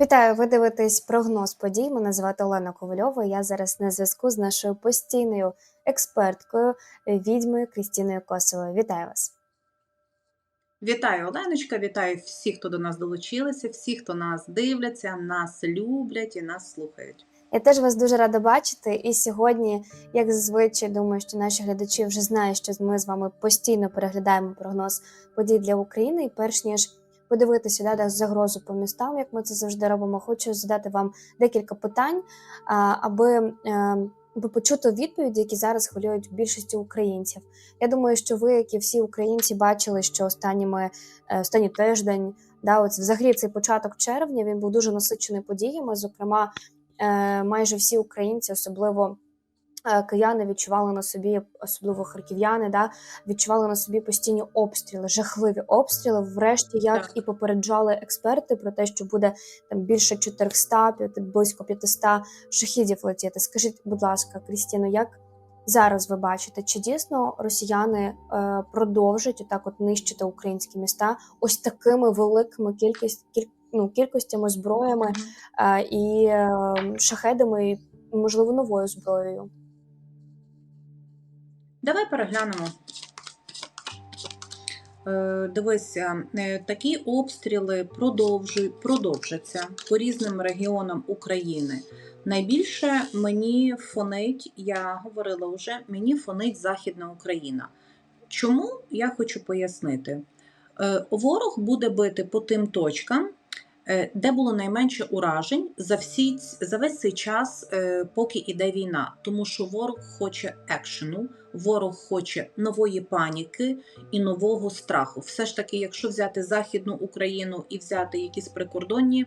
Вітаю, ви дивитесь прогноз подій. Мене звати Олена Ковальова. Я зараз на зв'язку з нашою постійною експерткою, відьмою Крістіною Косовою. Вітаю вас. Вітаю, Оленочка, вітаю всіх, хто до нас долучилися, всіх, хто нас дивляться, нас люблять і нас слухають. Я теж вас дуже рада бачити. І сьогодні, як зазвичай, думаю, що наші глядачі вже знають, що ми з вами постійно переглядаємо прогноз подій для України. І перш ніж подивитися да, да, загрозу по містам, як ми це завжди робимо, хочу задати вам декілька питань, а, аби. е, аби почути відповіді, які зараз хвилюють більшості українців. Я думаю, що ви, як і всі українці, бачили, що останніми е, останній тиждень, да, от взагалі цей початок червня він був дуже насичений подіями. Зокрема, е, майже всі українці, особливо кияни, відчували на собі, особливо харків'яни, да, відчували на собі постійні обстріли, жахливі обстріли. Врешті, як Так. і попереджали експерти про те, що буде там більше 400, п'яти- близько 500 шахідів летіти. Скажіть, будь ласка, Крістіно, як зараз ви бачите, чи дійсно росіяни е, продовжать отак от нищити українські міста ось такими великими кількість, кіль, ну, кількостями зброями е, і е, шахедами, і можливо новою зброєю? Давай переглянемо. Е, Дивися, е, такі обстріли продовжаться по різним регіонам України. Найбільше мені фонить, я говорила вже, мені фонить Західна Україна. Чому я хочу пояснити? Е, Ворог буде бити по тим точкам, де було найменше уражень за, всі, за весь цей час, е, поки іде війна. Тому що ворог хоче екшену, ворог хоче нової паніки і нового страху. Все ж таки, якщо взяти Західну Україну і взяти якісь прикордонні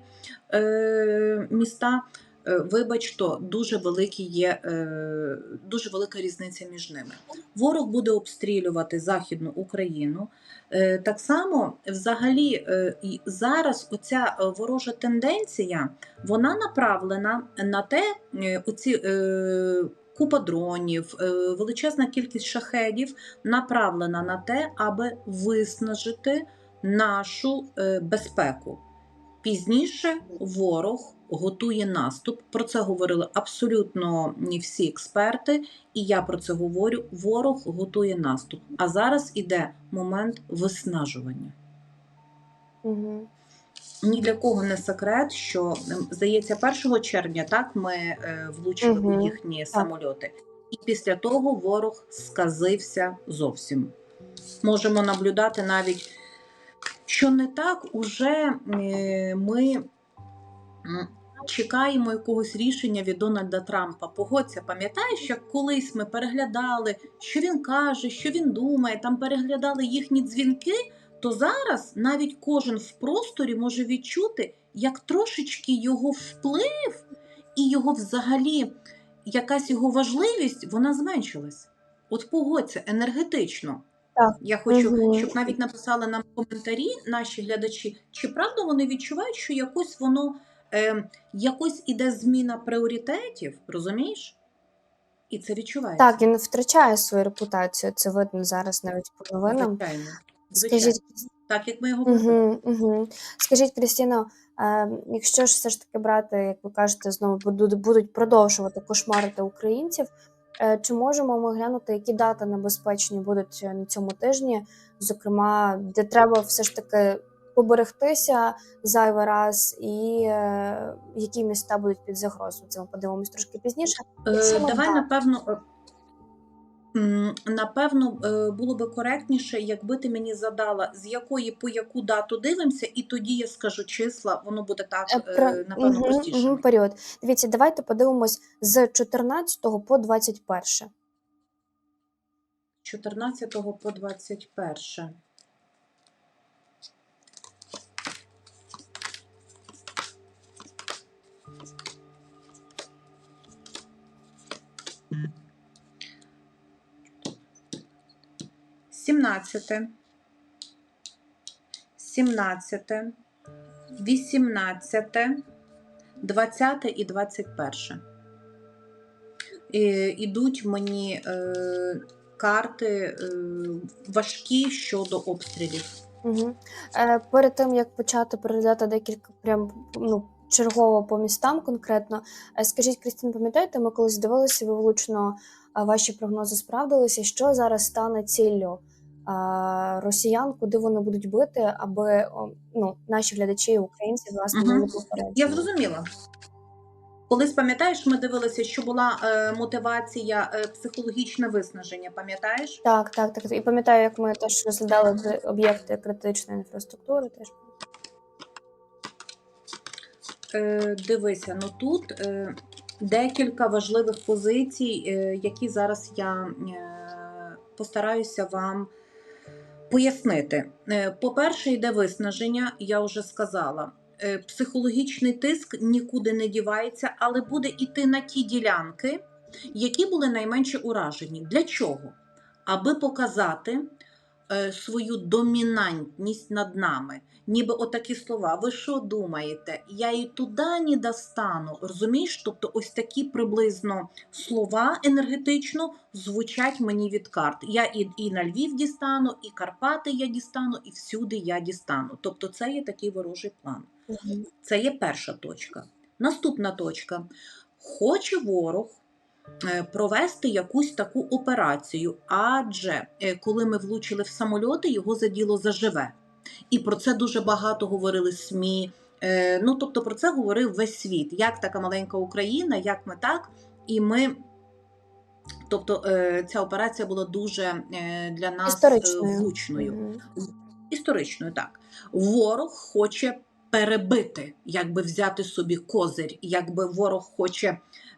е, міста, е, вибач, то дуже великі є, е, дуже велика різниця між ними. Ворог буде обстрілювати Західну Україну. Е, Так само, взагалі, зараз оця ворожа тенденція вона направлена на те, оці купа дронів, величезна кількість шахедів направлена на те, аби виснажити нашу безпеку. Пізніше ворог готує наступ. Про це говорили абсолютно всі експерти, і я про це говорю. Ворог готує наступ. А зараз іде момент виснажування. Угу. Ні для кого не секрет, що ем, здається, 1 червня так ми е, влучили Мгм, у їхні самольоти, і після того ворог сказився зовсім. Можемо наблюдати навіть, що не так уже е, ми чекаємо якогось рішення від Дональда Трампа. Погодься, пам'ятаєш, як колись ми переглядали, що він каже, що він думає, там переглядали їхні дзвінки то зараз навіть кожен в просторі може відчути, як трошечки його вплив і його взагалі якась його важливість вона зменшилась. От погодься енергетично. Так. Я хочу, Мгм. щоб навіть написали нам коментарі наші глядачі, чи правда вони відчувають, що якось воно е, якось іде зміна пріоритетів, розумієш? І це відчувається. Так, він втрачає свою репутацію. Це видно зараз навіть по новинам. Звичайно. Звичайно. Скажіть, Так як ми його. Угу, угу. Скажіть, Крістіно, е, якщо ж все ж таки брати, як ви кажете, знову будуть, будуть продовжувати кошмарити українців, е, чи можемо ми глянути, які дати небезпечні будуть на цьому тижні, зокрема, де треба все ж таки поберегтися зайвий раз, і е, які міста будуть під загрозою? Це ми подивимось трошки пізніше. Е, Давай, так. напевно, е, напевно, е, було би коректніше, якби ти мені задала, з якої по яку дату дивимося, і тоді я скажу числа, воно буде так, Е, про- напевно, мгм, простіше. мгм, період. Дивіться, давайте подивимось з 14 по 21. 14 по 21. Сімнадцяте, сімнадцяте, вісімнадцяте, двадцяте і двадцять перше. Е, Ідуть мені е, карти е, важкі щодо обстрілів. Угу. Е, перед тим як почати переглядати декілька прям ну чергово по містам конкретно. Е, Скажіть, Крістін, пам'ятаєте, ми колись дивилися, ви влучно е, ваші прогнози справдилися. Що зараз стане ціллю росіян, куди вони будуть бити, аби ну, наші глядачі, українці, власне, Мгм. були попереджені? Я зрозуміла. Колись пам'ятаєш, ми дивилися, що була е, мотивація е, психологічне виснаження. Пам'ятаєш? Так, так, так. І пам'ятаю, як ми теж розглядали об'єкти критичної інфраструктури. Теж Е, дивися, ну тут е, декілька важливих позицій, е, які зараз я е, постараюся вам пояснити. Е, по-перше, йде виснаження, я вже сказала. Е, психологічний тиск нікуди не дівається, але буде йти на ті ділянки, які були найменше уражені. Для чого? Аби показати свою домінантність над нами. Ніби отакі слова. Ви що думаєте? Я і туди не достану. Розумієш? Тобто, ось такі приблизно слова енергетично звучать мені від карт. Я і, і на Львів дістану, і Карпати я дістану, і всюди я дістану. Тобто, це є такий ворожий план. Це є перша точка. Наступна точка. Хоче ворог е, провести якусь таку операцію, адже е, коли ми влучили в самольоти, його заділо заживе. І про це дуже багато говорили СМІ. Е, Ну, тобто про це говорив весь світ. Як така маленька Україна, як ми так. І ми. Тобто е, ця операція була дуже е, для нас е, Історичною. влучною історичною, так. Ворог хоче перебити, якби взяти собі козир, якби ворог хоче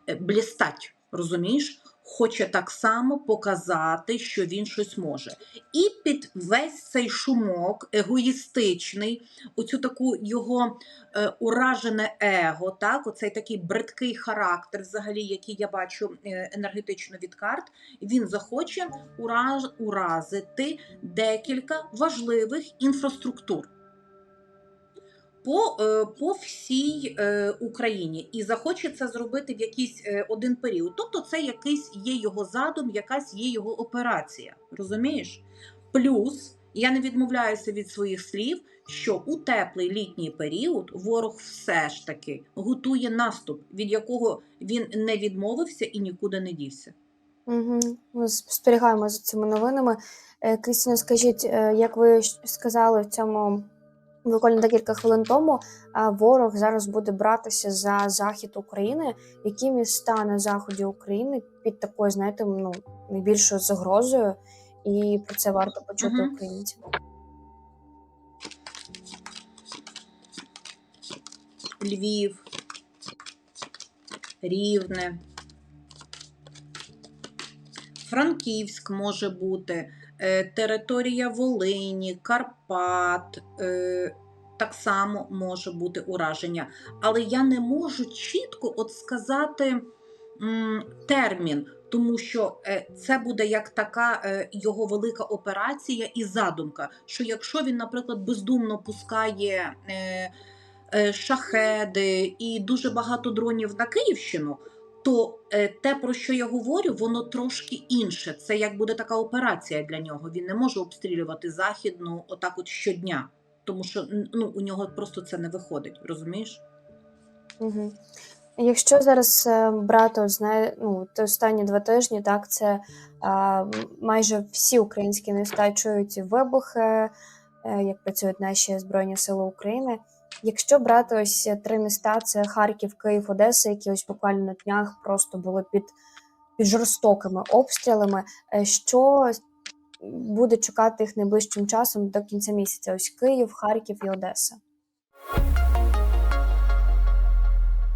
е, блістати, розумієш? Хоче так само показати, що він щось може. І під весь цей шумок егоїстичний, оцю таку його е, уражене его, так, оцей такий бридкий характер, взагалі, який я бачу е, енергетично від карт, він захоче ураж, уразити декілька важливих інфраструктур по, е, по всій е, Україні і захоче це зробити в якийсь е, один період. Тобто, це якийсь є його задум, якась є його операція. Розумієш? Плюс я не відмовляюся від своїх слів, що у теплий літній період ворог все ж таки готує наступ, від якого він не відмовився і нікуди не дівся. Угу. Ми спостерігаємо за цими новинами. Крістіно, скажіть, як ви сказали в цьому буквально декілька хвилин тому, ворог зараз буде братися за захід України. Які міста на заході України під такою, знаєте, ну найбільшою загрозою, і про це варто почути Мгм. українцям. Львів, Рівне, Франківськ може бути, територія Волині, Карпат. е, Так само може бути ураження. Але я не можу чітко от сказати м, термін, тому що е, це буде як така е, його велика операція і задумка. Що якщо він, наприклад, бездумно пускає е, е, шахеди і дуже багато дронів на Київщину, то е, те, про що я говорю, воно трошки інше. Це як буде така операція для нього. Він не може обстрілювати західну отак от щодня, тому що ну, у нього просто це не виходить, розумієш? Угу. Якщо зараз е, брати, знає, ну, те останні два тижні, так, це а, майже всі українські міста чують вибухи, е, як працюють наші Збройні Сили України. Якщо брати ось три міста, це Харків, Київ, Одеса, які ось буквально на днях просто були під, під жорстокими обстрілами, е, що буде чекати їх найближчим часом до кінця місяця? Ось Київ, Харків і Одеса.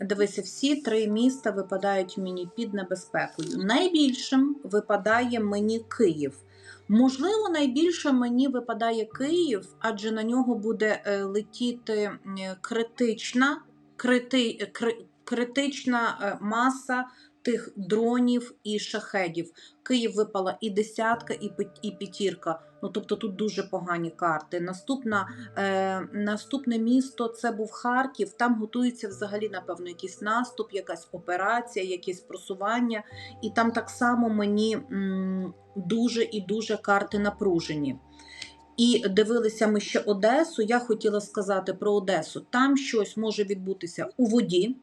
Дивися, всі три міста випадають мені під небезпекою. Найбільшим випадає мені Київ, Можливо, найбільше мені випадає Київ, адже на нього буде е, летіти критична, крити, кри- критична е, маса тих дронів і шахедів. Київ випала і десятка, і п'ятірка. Ну тобто тут дуже погані карти. Наступна, е, наступне місто це був Харків. Там готується взагалі, напевно, якийсь наступ, якась операція, якесь просування. І там так само мені м, дуже і дуже карти напружені. І дивилися ми ще Одесу. Я хотіла сказати про Одесу. Там щось може відбутися у воді,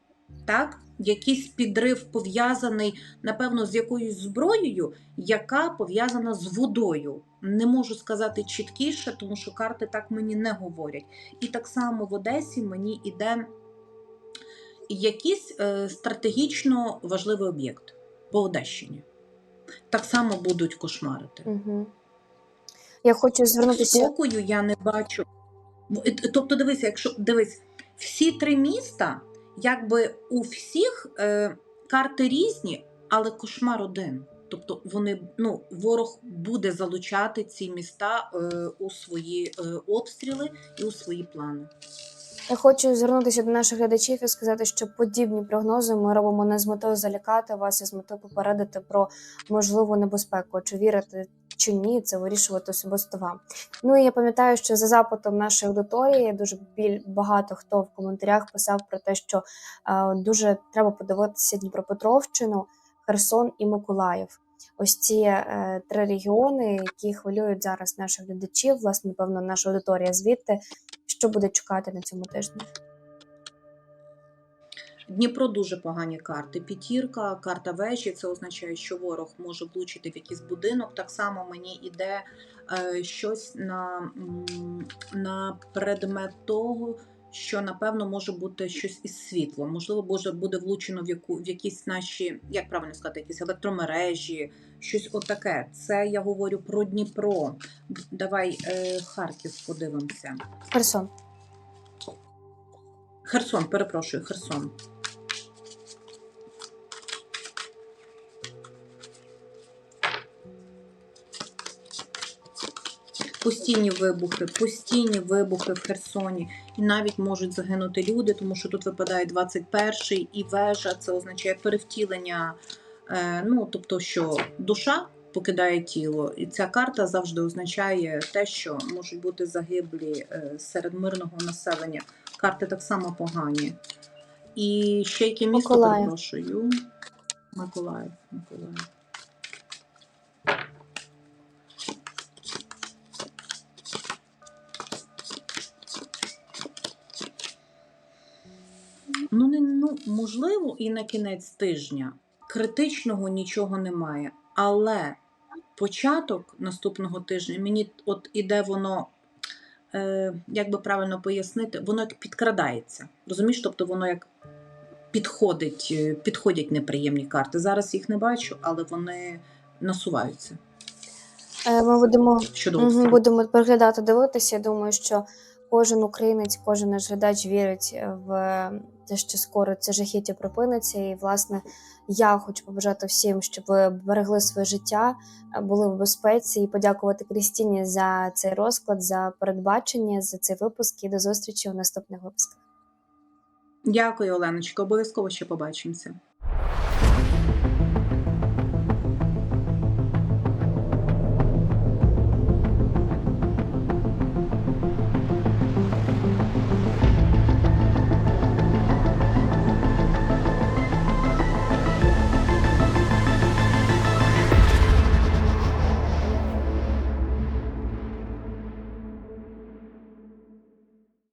так? Якийсь підрив пов'язаний, напевно, з якоюсь зброєю, яка пов'язана з водою. Не можу сказати чіткіше, тому що карти так мені не говорять. І так само в Одесі мені йде якийсь е, стратегічно важливий об'єкт по Одещині. Так само будуть кошмарити. Угу. Я хочу звернутися. Спокою я не бачу. Е, Тобто, дивися, якщо дивись, всі три міста, якби у всіх е, карти різні, але кошмар один. Тобто вони ну ворог буде залучати ці міста е, у свої е, обстріли і у свої плани. Я хочу звернутися до наших глядачів і сказати, що подібні прогнози ми робимо не з метою залякати вас, а з метою попередити про можливу небезпеку. Чи вірити чи ні, це вирішувати особисто вам. Ну і я пам'ятаю, що за запитом нашої аудиторії дуже біль багато хто в коментарях писав про те, що е, дуже треба подивитися Дніпропетровщину, Херсон і Миколаїв. Ось ці е, три регіони, які хвилюють зараз наших глядачів, власне, напевно, наша аудиторія звідти. Що буде чекати на цьому тижні? Дніпро дуже погані карти. П'ятірка, карта вежі. Це означає, що ворог може влучити в якийсь будинок. Так само мені йде е, щось на, на предмет того, що напевно може бути щось із світлом. Можливо, може буде влучено в яку в якісь наші, як правильно сказати, якісь електромережі, щось отаке. Це я говорю про Дніпро. Давай е, Харків подивимося. Херсон. Херсон, перепрошую, Херсон. Постійні вибухи, постійні вибухи в Херсоні. І навіть можуть загинути люди, тому що тут випадає 21-й і вежа. Це означає перевтілення. Е, ну, тобто, що душа покидає тіло, і ця карта завжди означає те, що можуть бути загиблі е, серед мирного населення. Карти так само погані. І ще яке місто Миколаїв. перепрошую. Миколаїв. Миколаїв. Ну, можливо, і на кінець тижня критичного нічого немає. Але початок наступного тижня мені от іде воно, е, як би правильно пояснити, воно як підкрадається. Розумієш, тобто воно як підходить, е, підходять неприємні карти. Зараз їх не бачу, але вони насуваються Е, Ми будемо, щодо будемо переглядати, дивитися. Я думаю, що кожен українець, кожен наш глядач вірить е, в те, що скоро це жахіття припиниться. І, власне, я хочу побажати всім, щоб ви берегли своє життя, е, були в безпеці і подякувати Крістіні за цей розклад, за передбачення, за цей випуск і до зустрічі у наступних випусках. Дякую, Оленочка. Обов'язково ще побачимося.